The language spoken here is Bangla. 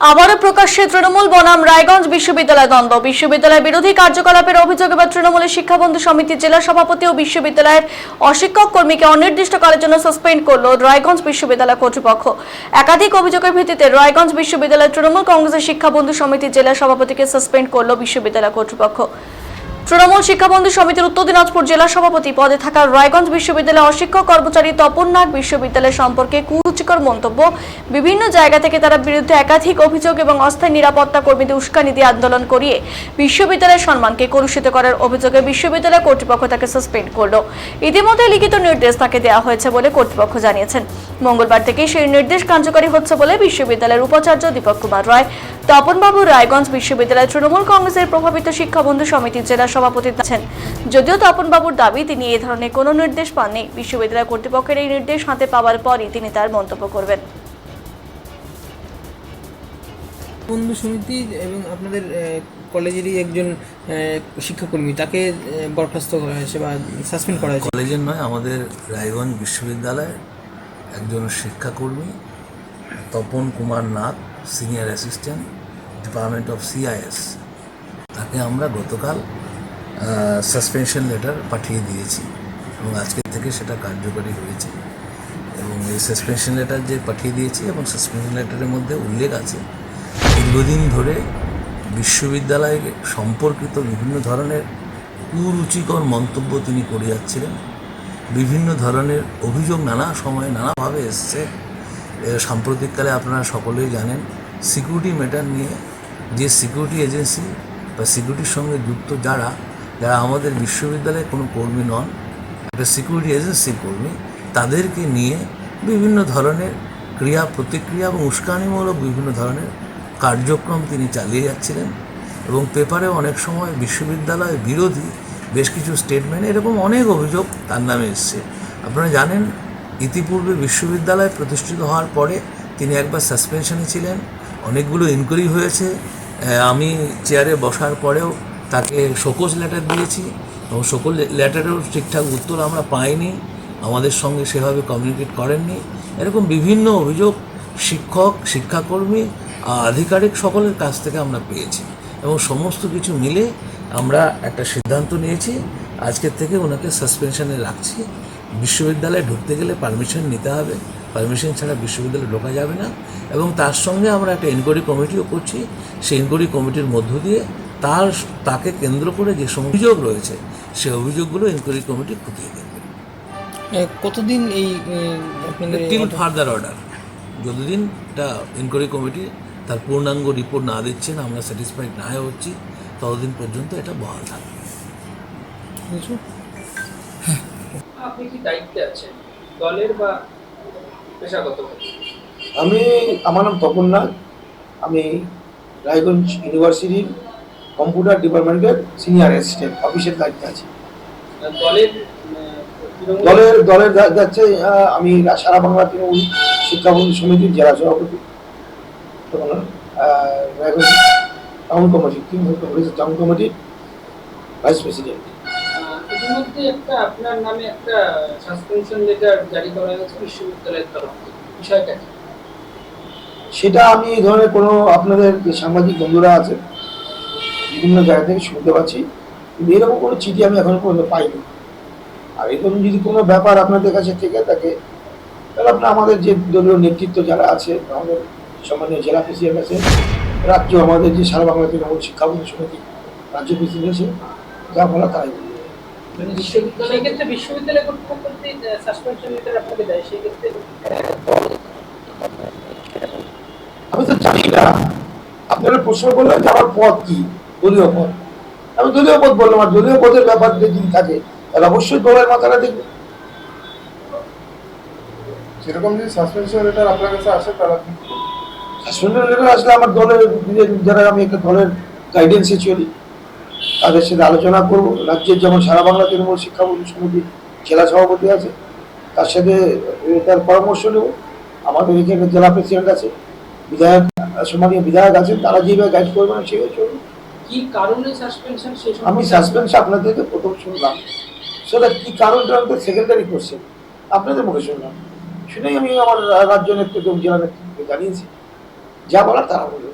আবারও প্রকাশ্যে তৃণমূল, বনাম রায়গঞ্জ বিশ্ববিদ্যালয় দ্বন্দ্ব। বিশ্ববিদ্যালয় বিরোধী কার্যকলাপের অভিযোগ এবার তৃণমূলের শিক্ষাবন্ধু সমিতির জেলা সভাপতি ও বিশ্ববিদ্যালয়ের অশিক্ষক কর্মীকে অনির্দিষ্টকালের জন্য সাসপেন্ড করল রায়গঞ্জ বিশ্ববিদ্যালয় কর্তৃপক্ষ। একাধিক অভিযোগের ভিত্তিতে রায়গঞ্জ বিশ্ববিদ্যালয় তৃণমূল কংগ্রেসের শিক্ষাবন্ধু সমিতির জেলা সভাপতিকে সাসপেন্ড করল বিশ্ববিদ্যালয় কর্তৃপক্ষ। তৃণমূল শিক্ষাবন্ধু সমিতির উত্তর দিনাজপুর জেলা সভাপতি পদে থাকা রায়গঞ্জ বিশ্ববিদ্যালয়ের অশিক্ষক কর্মচারী তপন নাগ বিশ্ববিদ্যালয় সম্পর্কে কুরুচিকর মন্তব্য। বিভিন্ন জায়গা থেকে তারা বিরুদ্ধে একাধিক অভিযোগ এবং অস্থায়ী নিরাপত্তা কর্মীদের উস্কানি দিয়ে আন্দোলন করিয়ে বিশ্ববিদ্যালয়ের সম্মানকে কলুষিত করার অভিযোগে বিশ্ববিদ্যালয় কর্তৃপক্ষ তাকে সাসপেন্ড করল। ইতিমধ্যে লিখিত নির্দেশ তাকে দেওয়া হয়েছে বলে কর্তৃপক্ষ জানিয়েছেন। মঙ্গলবার থেকে সেই নির্দেশ কার্যকরী হচ্ছে বলে বিশ্ববিদ্যালয়ের উপাচার্য দীপক কুমার রায়, তপনবাবু রায়গঞ্জ বিশ্ববিদ্যালয় তৃণমূল কংগ্রেসের প্রভাবিত শিক্ষাবন্ধু সমিতির জেলা সভাপতি আছেন যদিও তপনবাবুর দাবি তিনি এ ধরনের কোনো নির্দেশ পাননি। বিশ্ববিদ্যালয় কর্তৃপক্ষের এই নির্দেশ হাতে পাওয়ার পরই তিনি তার মন্তব্য করবেন। বন্ধু সমিতি এবং আপনাদের কলেজেরই একজন শিক্ষাকর্মী তাকে বরখাস্ত করা হয়েছে বা সাসপেন্ড করা হয়েছে? কলেজের নয় আমাদের রায়গঞ্জ বিশ্ববিদ্যালয়ের একজন শিক্ষাকর্মী Tapan Kumar Nath senior assistant department of CIS. তাকে আমরা গতকাল সাসপেনশন লেটার পাঠিয়ে দিয়েছি এবং আজকে থেকে সেটা কার্যকরী হয়েছে। এবং এই সাসপেনশন লেটার যে পাঠিয়ে দিয়েছি এবং সাসপেনশন লেটারের মধ্যে উল্লেখ আছে, দীর্ঘদিন ধরে বিশ্ববিদ্যালয় সম্পর্কিত বিভিন্ন ধরনের কুরুচিকর মন্তব্য তিনি করে যাচ্ছিলেন। বিভিন্ন ধরনের অভিযোগ নানা সময়ে নানাভাবে এসছে। সাম্প্রতিককালে আপনারা সকলেই জানেন সিকিউরিটি ম্যাটার নিয়ে যে সিকিউরিটি এজেন্সি বা সিকিউরিটির সঙ্গে যুক্ত যারা যারা আমাদের বিশ্ববিদ্যালয়ে কোনো কর্মী নন, একটা সিকিউরিটি এজেন্সির কর্মী, তাদেরকে নিয়ে বিভিন্ন ধরনের ক্রিয়া প্রতিক্রিয়া এবং উস্কানিমূলক বিভিন্ন ধরনের কার্যক্রম তিনি চালিয়ে যাচ্ছিলেন এবং পেপারে অনেক সময় বিশ্ববিদ্যালয় বিরোধী বেশ কিছু স্টেটমেন্ট এরকম অনেক অভিযোগ তার নামে এসছে। আপনারা জানেন, ইতিপূর্বে বিশ্ববিদ্যালয় প্রতিষ্ঠিত হওয়ার পরে তিনি একবার সাসপেনশনে ছিলেন। অনেকগুলো ইনকোয়ারি হয়েছে। আমি চেয়ারে বসার পরেও তাকে শোকজ লেটার দিয়েছি এবং সকল লেটারেও ঠিকঠাক উত্তর আমরা পাইনি। আমাদের সঙ্গে সেভাবে কমিউনিকেট করেননি। এরকম বিভিন্ন অভিযোগ শিক্ষক, শিক্ষাকর্মী আধিকারিক সকলের কাছ থেকে আমরা পেয়েছি এবং সমস্ত কিছু মিলে আমরা একটা সিদ্ধান্ত নিয়েছি। আজকের থেকে ওনাকে সাসপেনশনে রাখছি। বিশ্ববিদ্যালয়ে ঢুকতে গেলে পারমিশন নিতে হবে। পারমিশন ছাড়া বিশ্ববিদ্যালয়ে ঢোকা যাবে না। এবং তার সঙ্গে আমরা একটা এনকোয়ারি কমিটিও করছি। সেই এনকোয়ারি কমিটির মধ্য দিয়ে তার তাকে কেন্দ্র করে যে সমস্ত অভিযোগ রয়েছে সে অভিযোগগুলো এনকোয়ারি কমিটি খতিয়ে দেখবে কতদিন এই আপনাদের টিল ফার্দার অর্ডার যতদিন এটা এনকোয়ারি কমিটি তার পূর্ণাঙ্গ রিপোর্ট না দিচ্ছেন আমরা স্যাটিসফাইড না হচ্ছি ততদিন পর্যন্ত এটা বহাল থাকবে। আপনি কি দায়িত্বে আছেন? দলের বা পেশাগত আমি আমার নাম তপন নাগ। আমি রায়গঞ্জ ইউনিভার্সিটির কম্পিউটার ডিপার্টমেন্টের সিনিয়র অ্যাসিস্ট্যান্ট অফিসের দায়িত্বে আছি। দলের দলের যাচ্ছে আমি সারা বাংলা তৃণমূল শিক্ষাবন্ধু সমিতির জেলা সভাপতি টাউন কমিটি তৃণমূল কংগ্রেসের টাউন কমিটির ভাইস প্রেসিডেন্ট ইতিমধ্যে একটা আপনার নামে একটা সাসপেনশন লেটার জারি করা হয়েছে বিশ্ববিদ্যালয়ের তরফ বিষয়টা সেটা আমি এই ধরনের কোনো আপনাদের যে সাংবাদিক বন্ধুরা আছে বিভিন্ন জায়গা থেকে শুনতে পাচ্ছি কিন্তু এরকম কোনো চিঠি আমি এখনও পর্যন্ত পাইনি। আর এরকম যদি কোনো ব্যাপার আপনাদের কাছে থেকে থাকে তাহলে আপনার আমাদের যে দলীয় নেতৃত্ব যারা আছে আমাদের সম্মানীয় জেলা প্রেসিডেন্ট আছে রাজ্য আমাদের যে সারা বাংলা তৃণমূল শিক্ষাবন্ধু সমিতি রাজ্য প্রেসিডেন্ট আছে যা বলা তাই বলব। বিশ্ববিদ্যালয় ক্ষেত্রে বিশ্ববিদ্যালয় কর্তৃপক্ষ সাসপেনশন লেটার আপনাকে দেয় সেই ক্ষেত্রে? আমি তো জানি না। আপনারা প্রশ্ন করলেন যে আমার পদ কি? দলীয় পদ। আমি দলীয় পদ বললাম আর দলীয় পদের ব্যাপার যদি থাকে তাহলে অবশ্যই দলের মাথাটা দেখবে। সেরকম যদি সাসপেনশন লেটার আপনার কাছে আসে লেটার আসলে আমার দলের যারা আমি একটা দলের গাইডেন্সে চলি তাদের সাথে আলোচনা করব। রাজ্যের যেমন সারা বাংলা তৃণমূল শিক্ষা সমিতি জেলা সভাপতি আছে তার সাথে তার পরামর্শ নেব। আমাদের এখানে জেলা প্রেসিডেন্ট আছে বিধায়ক সম্মানীয় বিধায়ক আছেন তারা যেভাবে গাইড করবেন সেভাবে কারণে সাসপেনশন আমি সাসপেন্স আপনাদেরকে প্রথম শুনলাম। সেটা কি কারণটা আমাদের সেকেন্ডারি কোশ্চেন আপনাদের মুখে শুনলাম। শুনেই আমি আমার রাজ্য নেতৃত্ব, জেলা নেতৃত্বকে জানিয়েছি। যা বলার তারা বলবে।